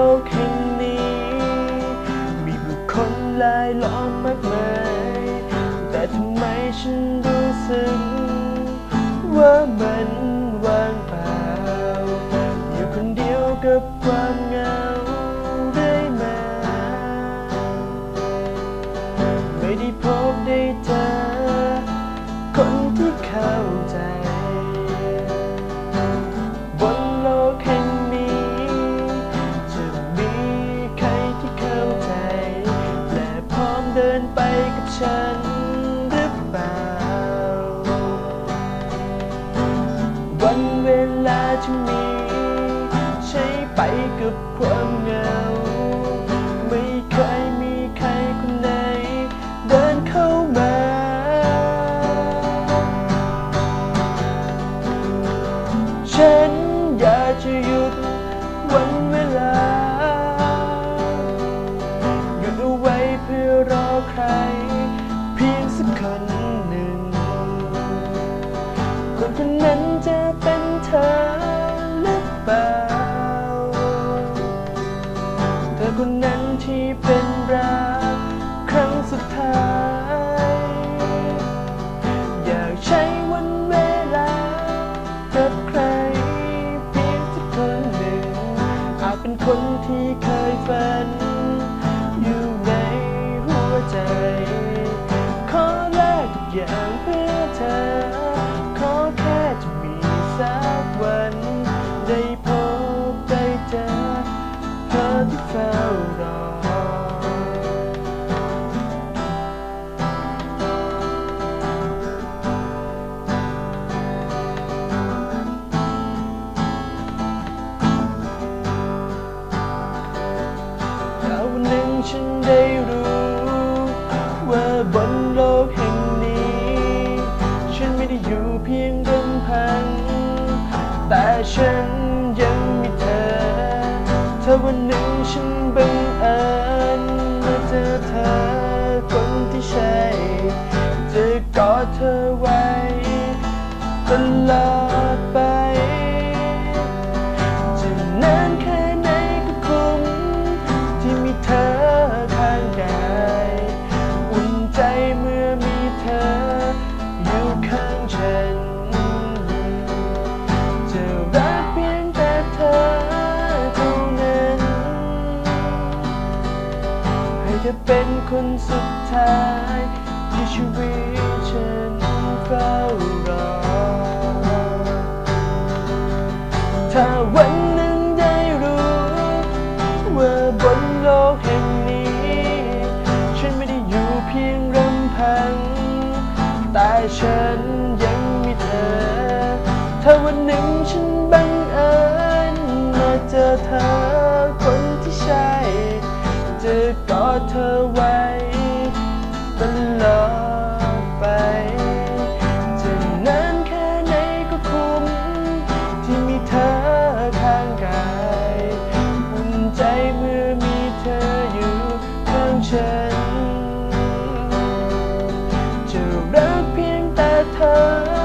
โลกแห่งนี้ มีบุคคลหลายล้อม นไปกับฉันหรือเปล่า วันเวลาที่มีใช้ไปกับความเหงา ไม่เคยมีใครคนไหนเดินเข้ามา ฉันอยากจะหยุดวัน เป็นคนที่เคยฝันอยู่ในหัวใจ ฉันได้รู้ ว่าบนโลกแห่งนี้ ฉันไม่ได้อยู่เพียงลำพัง แต่ฉันยังมีเธอ ถ้าวันหนึ่งฉันบังเอิญมาเจอเธอคนที่ใช่ จะกอดเธอไว้ตลอด เธอเป็นคนสุดท้ายที่ชีวิตฉันเฝ้ารอ ถ้าวันหนึ่งได้รู้ ว่าบนโลกแห่งนี้ ฉันไม่ได้อยู่เพียงลำพัง แต่ฉันยัง her